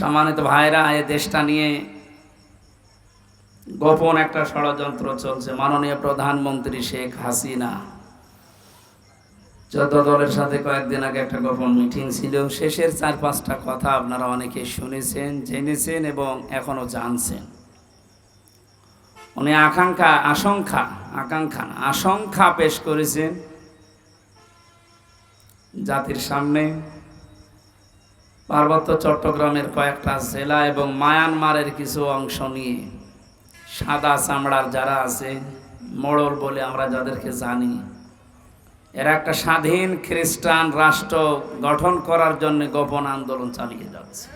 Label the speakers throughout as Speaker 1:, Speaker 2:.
Speaker 1: সম্মানিত ভাইরা এ দেশটা নিয়ে গোপন একটা ষড়যন্ত্র চলছে। মাননীয় প্রধানমন্ত্রী শেখ হাসিনা চোদ্দ দলের সাথে কয়েকদিন আগে একটা গোপন মিটিং ছিল। শেষের চার পাঁচটা কথা আপনারা অনেকে শুনেছেন, জেনেছেন এবং এখনও জানছেন। উনি আকাঙ্ক্ষা, আশঙ্কা আকাঙ্ক্ষা আশঙ্কা পেশ করেছেন জাতির সামনে। পার্বত্য চট্টগ্রামের কয়েকটা জেলা এবং মায়ানমারের কিছু অংশ নিয়ে। সাদা চামড়ার যারা আছে, মোড়ল বলে আমরা যাদেরকে জানি, এরা একটা স্বাধীন খ্রিস্টান রাষ্ট্র গঠন করার জন্য গোপন আন্দোলন চালিয়ে যাচ্ছে।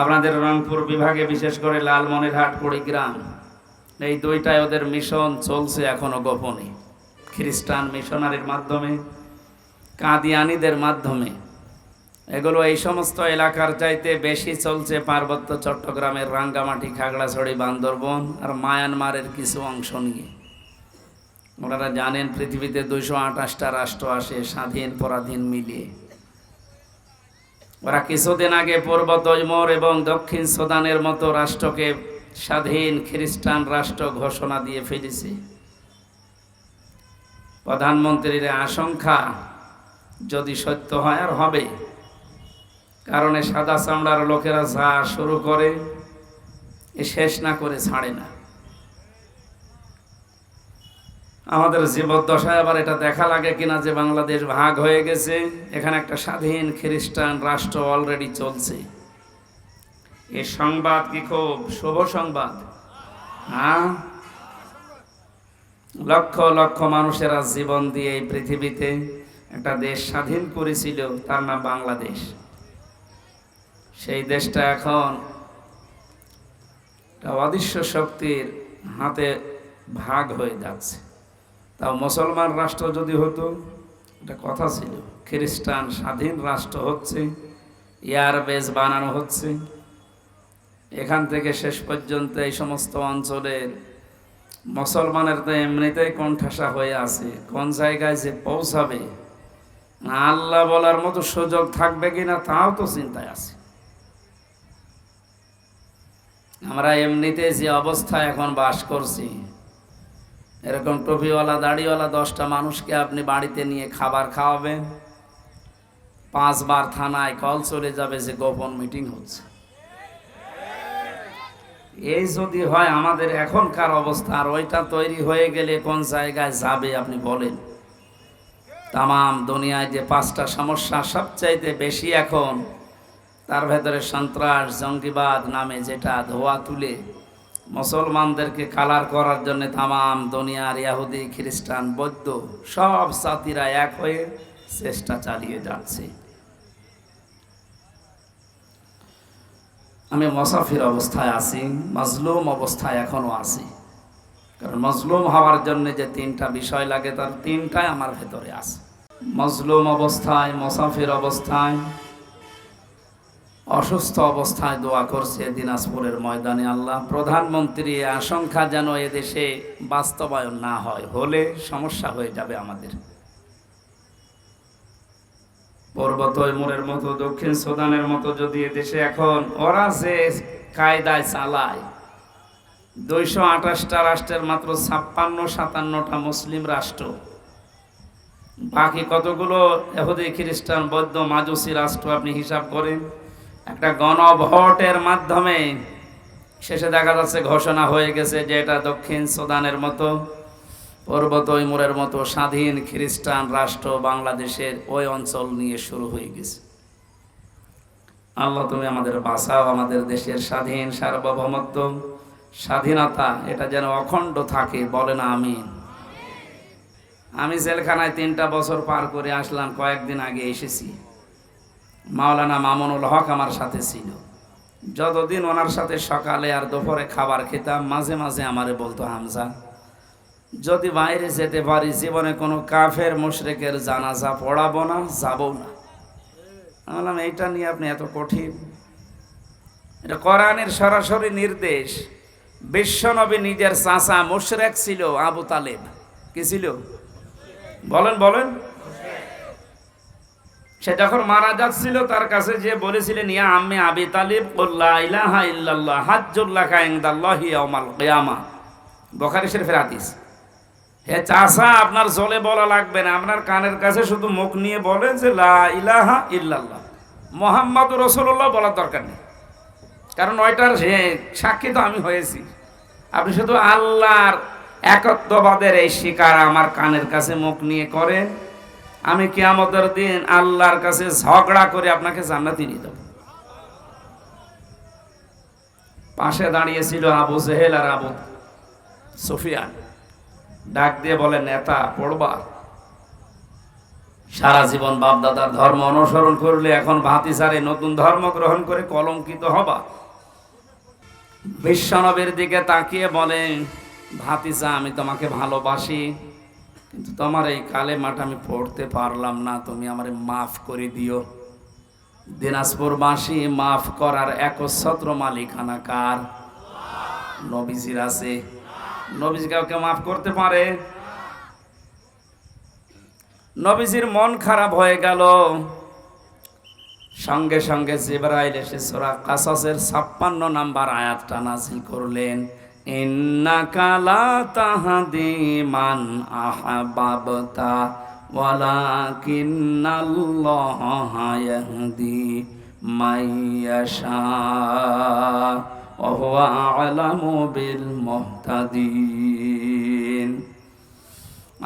Speaker 1: আপনাদের রংপুর বিভাগে বিশেষ করে লালমনিরহাট, কুড়িগ্রাম, এই দুইটায় ওদের মিশন চলছে এখনও গোপনে। খ্রিস্টান মিশনারির মাধ্যমে কাদিয়ানিদের মাধ্যমে। এগুলো এই সমস্ত এলাকার চাইতে বেশি চলছে পার্বত্য চট্টগ্রামের রাঙ্গামাটি, খাগড়াছড়ি, বান্দরবন আর মায়ানমারের কিছু অংশ নিয়ে। ওনারা জানেন পৃথিবীতে দুইশো আঠাশটা রাষ্ট্র আসে স্বাধীন, পরাধীন, মিলিয়ে। ওরা কিছুদিন আগে পূর্ব তৈমুর এবং দক্ষিণ সুদানের মতো রাষ্ট্রকে স্বাধীন খ্রিস্টান রাষ্ট্র ঘোষণা দিয়ে ফেলেছে। প্রধানমন্ত্রীর আশঙ্কা যদি সত্য হয় আর হবে। কারণে সাদা চামড়ার লোকেরা যা শুরু করে, এ শেষ না করে ছাড়ে না। আমাদের জীবদ্দশায় আবার এটা দেখা লাগে কিনা যে বাংলাদেশ ভাগ হয়ে গেছে, এখানে একটা স্বাধীন খ্রিস্টান রাষ্ট্র অলরেডি চলছে। এই সংবাদ কি খুব শুভ সংবাদ? হ্যাঁ? লক্ষ লক্ষ মানুষেরা জীবন দিয়ে এই পৃথিবীতে একটা দেশ স্বাধীন করেছিল, তার নাম বাংলাদেশ। সেই দেশটা এখন অদৃশ্য শক্তির হাতে ভাগ হয়ে যাচ্ছে। তাও মুসলমান রাষ্ট্র যদি হতো, এটা কথা ছিল, খ্রিস্টান স্বাধীন রাষ্ট্র হচ্ছে এয়ারবেস বানানো হচ্ছে। এখান থেকে শেষ পর্যন্ত এই সমস্ত অঞ্চলের মুসলমানের তো এমনিতেই কণ্ঠাসা হয়ে আছে, কোন জায়গায় যে পৌঁছাবে আল্লাহ বলার মতো সুযোগ থাকবে কিনা তাও তো চিন্তায় আছে। আমরা এমনিতে যে অবস্থায় এখন বাস করছি, এরকম টুপিওয়ালা, দাড়িওয়ালা দশটা মানুষকে আপনি বাড়িতে নিয়ে খাবার খাওয়াবেন, পাঁচবার থানায় কল চলে যাবে যে গোপন মিটিং হচ্ছে। এই যদি হয় আমাদের এখনকার অবস্থা, আর ওইটা তৈরি হয়ে গেলে কোন জায়গায় যাবে আপনি বলেন। তাম দুনিয়ায় যে পাঁচটা সমস্যা সবচাইতে বেশি এখন, তার ভেতরে সন্ত্রাস, জঙ্গিবাদ নামে যেটা ধোয়া তুলে মুসলমানদেরকে কালার করার জন্য তাম দুনিয়ার ইয়াহুদি, খ্রিস্টান, বৌদ্ধ সব জাতিরা এক হয়ে চেষ্টা চালিয়ে যাচ্ছে। আমি মসাফির অবস্থায় আছি, মজলুম অবস্থায় এখনও আছি। কারণ মজলুম হওয়ার জন্য যে তিনটা বিষয় লাগে, তার তিনটাই আমার ভেতরে আছে। মজলুম অবস্থায়, মসাফির অবস্থায়, অসুস্থ অবস্থায় দোয়া করছে দিনাজপুরের ময়দানে আল্লাহ। প্রধানমন্ত্রী আশঙ্কা যেন এদেশে বাস্তবায়ন না হয়, হলে সমস্যা হয়ে যাবে আমাদের। পূর্ব তৈমুরের মতো, দক্ষিণ সুদানের মতো যদি এদেশে এখন ওরা যে কায়দায় চালায় দুইশো আঠাশটা রাষ্ট্রের মাত্র ছাপ্পান্ন সাতান্নটা মুসলিম রাষ্ট্র। বাকি কতগুলো এহুদি খ্রিস্টান, বৌদ্ধ, মাজুসি রাষ্ট্র আপনি হিসাব করেন? একটা গণভোটের মাধ্যমে শেষে দেখা যাচ্ছে ঘোষণা হয়ে গেছে যে এটা দক্ষিণ সুদানের মতো, পূর্ব তৈমুরের মতো স্বাধীন খ্রিস্টান রাষ্ট্র বাংলাদেশের ওই অঞ্চল নিয়ে শুরু হয়ে গেছে। আল্লাহ তুমি আমাদের বাঁচাও, আমাদের দেশের স্বাধীন সার্বভৌমত্ব। স্বাধীনতা, এটা যেন অখণ্ড থাকে, বলে না আমি আমি জেলখানায় তিনটা বছর পার করে আসলাম, কয়েকদিন আগে এসেছি। মাওলানা মামুনুল হক আমার সাথে ছিল। যতদিন ওনার সাথে সকালে আর দুপুরে খাবার খেতাম, মাঝে মাঝে আমারে বলতো, হামজা, যদি বাইরে যেতে পারি, জীবনে কোনো কাফের, মুশরেকের জানাজা পড়াবো না, যাব না। বললাম, এইটা নিয়ে আপনি এত কঠিন? এটা কোরআনের সরাসরি নির্দেশ। বিশ্বনবী নিজের চাচা মুশরেক ছিল আবু তালেব। কি ছিল? বলেন বলেন। সে যখন মারা যাচ্ছিল, তার কাছে যে বলেছিলেন, ইয়া আম্মে আবি তালিব শরীফের হে আপনার জলে বলা লাগবে না। আপনার কানের কাছে শুধু মুখ নিয়ে বলেন যে, লা ইলাহা ইল্লাল্লাহ মোহাম্মদ রসুল্লাহ বলার দরকার নেই। কারণ ওইটার সাক্ষী তো আমি হয়েছি। আপনি শুধু আল্লাহর একত্ববাদের এই শিকার আমার কানের কাছে মুখ নিয়ে করেন। আমি কিয়ামতের দিন আল্লাহর কাছে ঝগড়া করে আপনাকে জান্নাতি নিয়ে দেব পাশে দাঁড়িয়েছিল আবু জেহেল আর আবু সুফিয়ান। ডাক দিয়ে বলে, নেতা, পড়বা। সারা জীবন বাপদাদার ধর্ম অনুসরণ করলে এখন ভাতি ভাতিসারে নতুন ধর্ম গ্রহণ করে কলঙ্কিত হবা। বিশ্বনবীর দিকে তাকিয়ে বলেন ভাতিসা আমি তোমাকে ভালোবাসি, কিন্তু তোমার এই কালে কালেমাটা আমি পড়তে পারলাম না। তুমি আমারে মাফ করে দিও। দিনাজপুরবাসী মাফ করার একচ্ছত্র মালিকানা কার? নবীজির আছে। নবীজি কাউকে মাফ করতে পারে? নবীজির মন খারাপ হয়ে গেল। সঙ্গে সঙ্গে জিবরাইল এসে সোরা কাসাসের ছাপ্পান্ন নাম্বার আয়াতটা নাজিল করলেন। ইন্নাকা লা তাহদি মান আহাবাবতা ওয়ালাকিন্নাল্লাহা ইয়াহদি মাইয়াশা ওয়া আ'লামু বিল মুহতাদিন।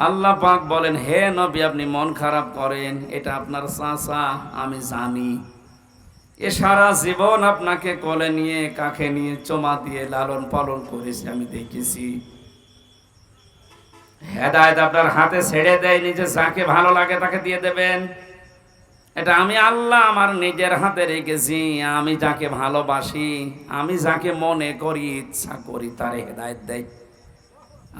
Speaker 1: আল্লাহ পাক বলেন, হে নবী, আপনি মন খারাপ করেন, এটা আপনার চাচা, আমি জানি। এ সারা জীবন আপনাকে কোলে নিয়ে কাকে নিয়ে, চমা দিয়ে লালন পালন করেছি, আমি দেখেছি। হেদায়ত আপনার হাতে ছেড়ে দেয়, নিজে যাকে ভালো লাগে তাকে দিয়ে দেবেন। এটা আমি আল্লাহ আমার নিজের হাতে রেখেছি, আমি যাকে ভালোবাসি, আমি যাকে মনে করি, ইচ্ছা করি, তারে হেদায়ত দেয়।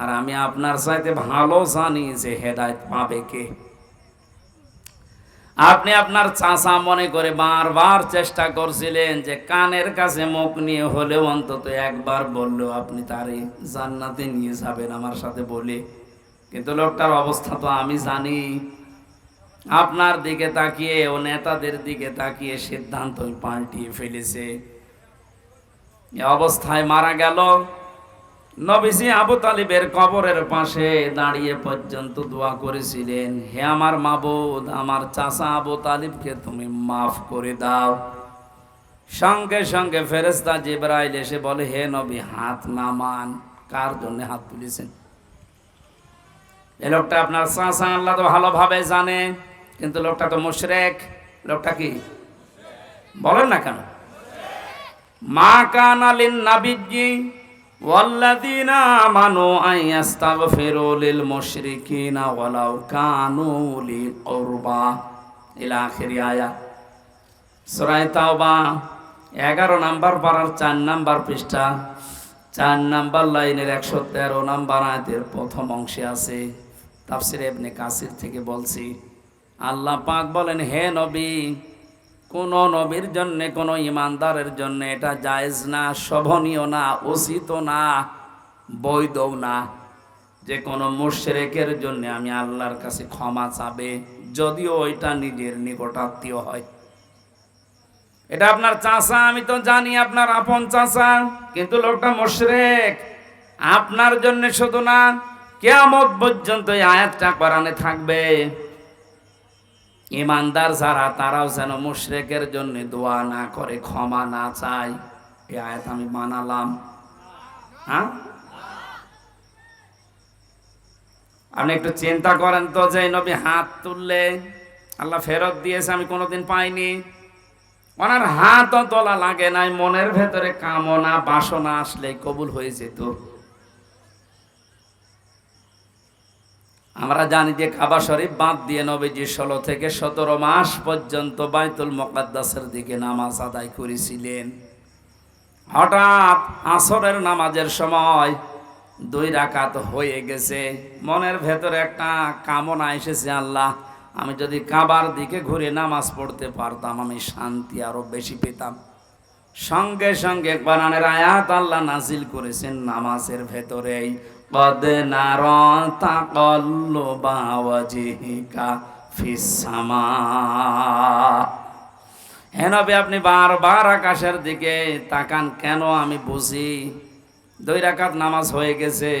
Speaker 1: আর আমি আপনার চাইতে ভালো জানি যে হেদায়ত পাবে কে। আপনি আপনার চাষা মনে করে বারবার চেষ্টা করছিলেন যে কানের কাছে মুখ নিয়ে হলেও অন্তত একবার বললেও আপনি তারে জান্নাতে নিয়ে যাবেন আমার সাথে বলে। কিন্তু লোকটার অবস্থা তো আমি জানি। আপনার দিকে তাকিয়ে ও নেতাদের দিকে তাকিয়ে সিদ্ধান্ত পাল্টিয়ে ফেলেছে। অবস্থায় মারা গেল। নবীজি আবু তালিবের কবরের পাশে দাঁড়িয়ে পর্যন্ত দোয়া করেছিলেন, হে আমার মাবুদ, আমার চাচা আবু তালিবকে তুমি মাফ করে দাও। সঙ্গে সঙ্গে ফেরেস্তা জিব্রাইল এসে বলে, হে নবী, হাত নামান। কার জন্য হাত তুলেছেন? এ লোকটা আপনার চাচা, আল্লাহ তো ভালোভাবে জানে, কিন্তু লোকটা তো মুশরেক। লোকটা কি? বলেন না কেন? মা কান আলিন নাবিজি والذين آمنوا أن يستغفروا للمشركين ولو كانوا أولي قربى إلى آخر آية সূরা তাওবা 11 নাম্বার পারার 4 নাম্বার পৃষ্ঠা 4 নাম্বার লাইনের 113 নাম্বার আয়াতের প্রথম অংশে আছে তাফসির ইবনে কাসির থেকে বলছি আল্লাহ পাক বলেন হে নবী কোন নবীর জন্য, কোন ইমানদারের জন্য এটা জায়েজ না, শোভনীয় না, উচিত না বৈধও না। যে কোনো মুশরেকের জন্য আমি আল্লাহর কাছে ক্ষমা চাবে, যদিও ওইটা নিজের নিকটাত্মীয় হয়। এটা আপনার চাচা, আমি তো জানি আপনার আপন চাচা, কিন্তু লোকটা মুশরেক। আপনার জন্য শুধু না, কেয়ামত পর্যন্ত এই আয়াতটা কোরআনে থাকবে। ইমানদার যারা, তারাও যেন মুশরেকের জন্য দোয়া না করে, ক্ষমা না চায়। এই আয়াত আমি মানালাম। হ্যাঁ? আপনি একটু চিন্তা করেন তো যে নবী হাত তুললে আল্লাহ ফেরত দিয়েছে, আমি কোনোদিন পাইনি। ওনার হাতও তোলা লাগে নাই, মনের ভেতরে কামনা, বাসনা আসলে কবুল হয়ে যেত। আমরা জানি যে কাবা শরীফ বাঁধ দিয়ে নবীজি ষোলো থেকে সতেরো মাস পর্যন্ত বাইতুল মোকাদ্দাসের দিকে নামাজ আদায় করেছিলেন। হঠাৎ আসরের নামাজের সময় দুই রাকাত হয়ে গেছে। মনের ভেতরে একটা কামনা এসেছে, আল্লাহ, আমি যদি কাবার দিকে ঘুরে নামাজ পড়তে পারতাম, আমি শান্তি আরও বেশি পেতাম। সঙ্গে সঙ্গে কোরআনের আয়াত আল্লাহ নাজিল করেছেন নামাজের ভেতরেই। قد نرى تقلب وجهك ফিসামা হেনবে আপনি বারবার আকাশের দিকে তাকান কেন আমি বুঝি দুই রাকাত নামাজ হয়ে গেছে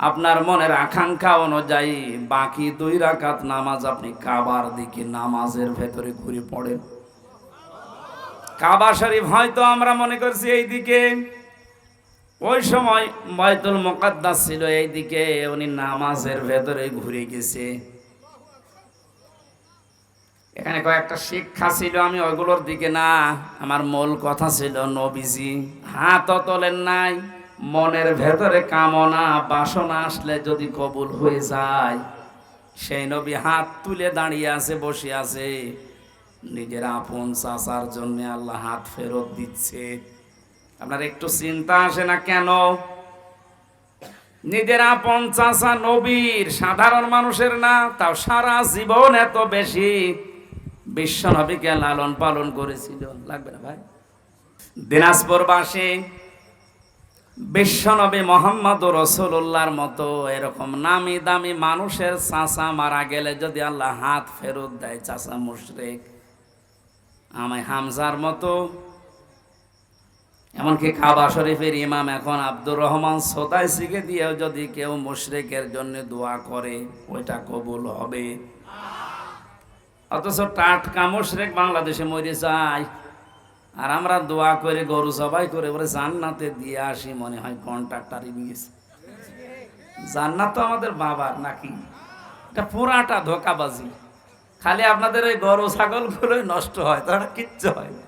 Speaker 1: আপনার মনের আকাঙ্ক্ষা অনুযায়ী বাকি দুই রাকাত নামাজ আপনি কাবার দিকে নামাজের ভেতরে ঘুরে পড়েন কাবা শরীফ হয়তো আমরা মনে করছি এই দিকে ওই সময় বয়তুল মোকাদ্দাস ছিল এইদিকে, উনি নামাজের ভেতরে ঘুরে গেছে। এখানে কয়েকটা শিক্ষা ছিল, আমি ওইগুলোর দিকে না, আমার মূল কথা ছিল নবীজি, হাত তোলেন নাই, মনের ভেতরে কামনা, বাসনা আসলে যদি কবুল হয়ে যায়, সেই নবী হাত তুলে দাঁড়িয়ে আছে, বসে আছে। নিজের আপন চাচার জন্য আল্লাহ হাত ফেরত দিচ্ছে। আপনার একটু চিন্তা আসে না কেন? নিজের আপন নবীর সাধারণ মানুষের না, তাও সারা জীবন এত বেশি বিশ্ব নবীকে লালন পালন করেছিল। লাগবে না ভাই? দিনাজপুরবাসী বিশ্বনবী মোহাম্মদ রসুল্লাহর মতো এরকম নামি দামি মানুষের চাচা মারা গেলে যদি আল্লাহ হাত ফেরত দেয়, চাচা মুশরেক আমায় হামজার মতো এমনকি কাবা শরীফের ইমাম এখন আব্দুর রহমান সোদাই শিখে দিয়েও যদি কেউ মুশরেকের জন্য দোয়া করে, ওইটা কবুল হবে। অথচ টাটকা মুশরেক বাংলাদেশে মরে যায়। আর আমরা দোয়া করে, গরু সবাই করে বলে জান্নাতে দিয়ে আসি মনে হয় কন্ট্রাক্টারই নিয়েছে জান্নাত তো আমাদের বাবার নাকি? এটা পুরাটা ধোকাবাজি। খালি আপনাদের ওই গরু ছাগলগুলোই নষ্ট হয় তারা কিচ্ছু হয় না।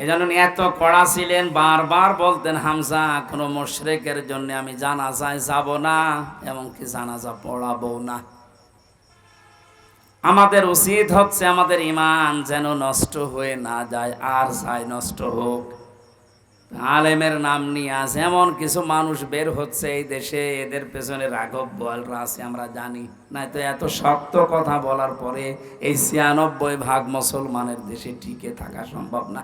Speaker 1: এই জন্য এত কড়া ছিলেন, বারবার বলতেন, হামজা, কোনো মোশরেকের জন্য আমি জানাজায় যাব না, এমনকি জানাজা পড়াবো না। আমাদের উচিত হচ্ছে আমাদের ইমান যেন নষ্ট হয়ে না যায়, আর যায় নষ্ট হোক। আলেমের নাম নিয়ে আজ এমন কিছু মানুষ বের হচ্ছে এই দেশে, এদের পেছনে রাঘব বোয়ালরা আছে, আমরা জানি। না তো এত শক্ত কথা বলার পরে এই ছিয়ানব্বই ভাগ মুসলমানের দেশে টিকে থাকা সম্ভব না।